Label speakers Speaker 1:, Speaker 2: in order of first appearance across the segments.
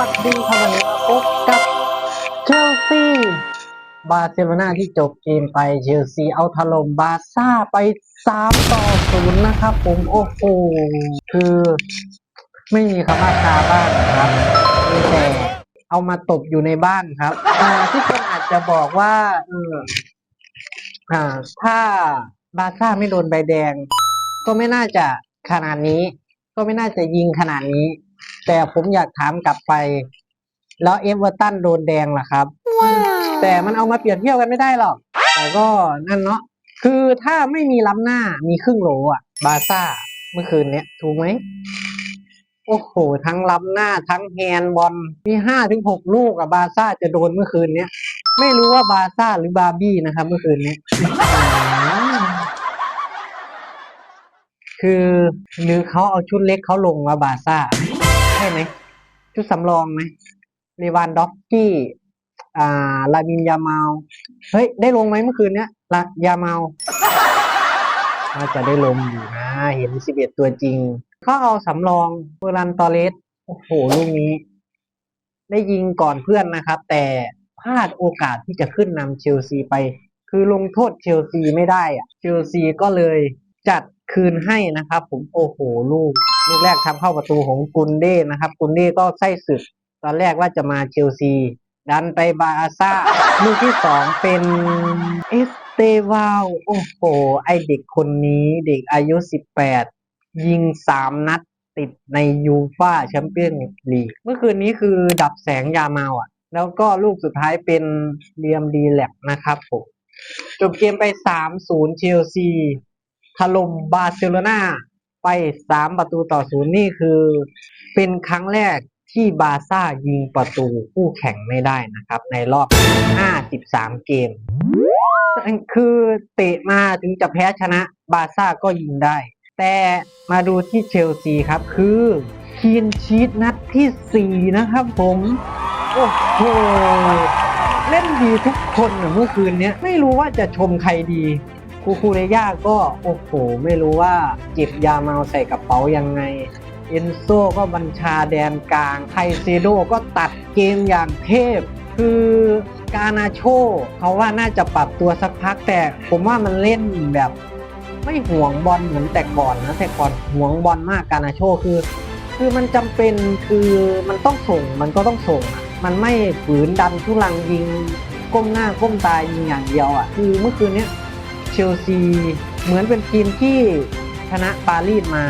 Speaker 1: วัสดีครับวันนี้มพบกับเชลซีบาร์เซโลนาที่จบเกมไปเชลซีเอาถล่มบาซ่าไป3ต่อ0นะครับผมโอ้โหคือไม่มีคำว่าคาบ้านนะครับแต่เอามาตบอยู่ในบ้านครับอ่าทุกคนอาจจะบอกว่าเอออ่า ถ้าบาซ่าไม่โดนใบแดง ก็ไม่น่าจะขนาดนี้ ก็ไม่น่าจะยิงขนาดนี้ แต่ผมอยากถามกลับไป แล้วเอเวอร์ตันโดนแดงล่ะครับ แต่มันเอามาเปรียบเทียบกันไม่ได้หรอก แต่ก็นั่นเนาะคือถ้าไม่มีล้ำหน้ามีครึ่งโหลอะ บาร์ซ่าเมื่อคืนเนี้ยถูกไหมโอ้โห ทั้งล้ำหน้าทั้งแฮนด์บอลมีห้าถึงหกลูกอะบาร์ซ่าจะโดนเมื่อคืนเนี้ย ไม่รู้ว่าบาร์ซ่าหรือบาร์บี้นะครับเมื่อคืนเนี้ยคือหรือเขาเอาชุดเล็กเขาลงมาบาร์ซ่า ใช่ไหมชุดสำรองไหมเลวานด็อกกี้อ่าลามินยาเมา เฮ้ย ได้ลงไหมเมื่อคืนเนี้ยลายาเมาน่าจะได้ลงอยู่นะ เห็นสิบเอ็ดตัวจริง เขาเอาสำรองเฟอร์รันตอเรสโอ้โหลูกนี้ ได้ยิงก่อนเพื่อนนะครับ แต่พลาดโอกาสที่จะขึ้นนำเชลซีไป คือลงโทษเชลซีไม่ได้อะเชลซีก็เลยจัดคืนให้นะครับ ผมโอ้โหลูก ลูกแรกทำเข้าประตูของกุนเด้นะครับ กุนเด้ก็ไส้ศึก ตอนแรกว่าจะมาเชลซี ดันไปบาร์ซ่าลูกที่สองเป็นเอสเตวาลโอ้โห ไอเด็กคนนี้เด็กอายุ18ยิงสามนัดติดในยูฟาแชมเปี้ยนลีกเมื่อคืนนี้คือดับแสงยาเมาอะ แล้วก็ลูกสุดท้ายเป็นเรียมดีแลกนะครับผมจบเกมไป 3-0 เชลซีถล่มบาร์เซโลนา ไป3ประตูต่อ0นี่คือ เป็นครั้งแรกที่บาซ่ายิงประตูคู่แข่งไม่ได้นะครับ ในรอบ 53 เกม คือเตะมาถึงจะแพ้ชนะบาซ่าก็ยิงได้ แต่มาดูที่เชลซีครับ คือคีนชีตนัดที่ 4 นะครับผม โอ้โห เล่นดีทุกคนเมื่อคืนนี้ไม่รู้ว่าจะชมใครดี คูคูเรย่าก็โอ้โหไม่รู้ว่าเก็บยาเมาใส่กระเป๋ายังไง เอนโซก็บัญชาแดนกลางไคเซโดก็ตัดเกมอย่างเทพ คือกานาโชเขาว่าน่าจะปรับตัวสักพักแต่ผมว่ามันเล่นแบบ ไม่ห่วงบอลเหมือนแต่ก่อนนะแต่ก่อนห่วงบอลมากกานาโชคือ คือมันจำเป็นคือมันต้องส่งมันก็ต้องส่งอะมันไม่ฝืนดันทุลังยิงก้มหน้าก้มตายิงอย่างเดียวอะคือเมื่อคืนเนี้ย ลซี เหมือนเป็นทีมที่ชนะปารีสมา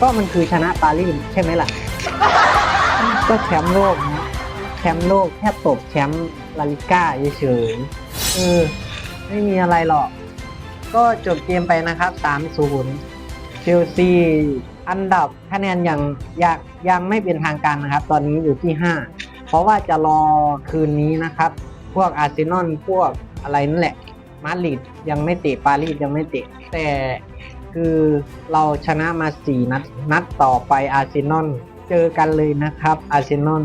Speaker 1: ก็มันคือชนะปารีสใช่ไหมล่ะ ก็แชมป์โลกนะแชมป์โลกแค่ตบแชมป์ลาลิก้าเฉยๆเออไม่มีอะไรหรอก ก็จบเกมไปนะครับ 3-0 เชลซีอันดับคะแนนยังยังยังไม่เป็นทางการนะครับ ตอนนี้อยู่ที่ 5 เพราะว่าจะรอคืนนี้นะครับ พวกอาร์เซนอลพวกอะไรนั่นแหละ มาดริดยังไม่เตะปารีสยังไม่เตะแต่คือเราชนะมา4นัดนัดต่อไปอาร์เซนอลเจอกันเลยนะครับ อาร์เซนอล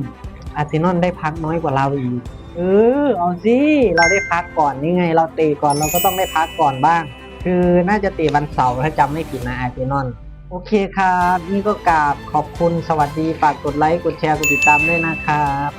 Speaker 1: อาร์เซนอลได้พักน้อยกว่าเราอีกเออเอาสิเราได้พักก่อนนี่ไง เราเตะก่อนเราก็ต้องได้พักก่อนบ้าง คือน่าจะเตะวันเสาร์ถ้าจำไม่ผิดนะอาร์เซนอลโอเคครับ นี่ก็กราบขอบคุณสวัสดีฝากกดไลค์ กดแชร์ กดติดตามด้วยนะครับ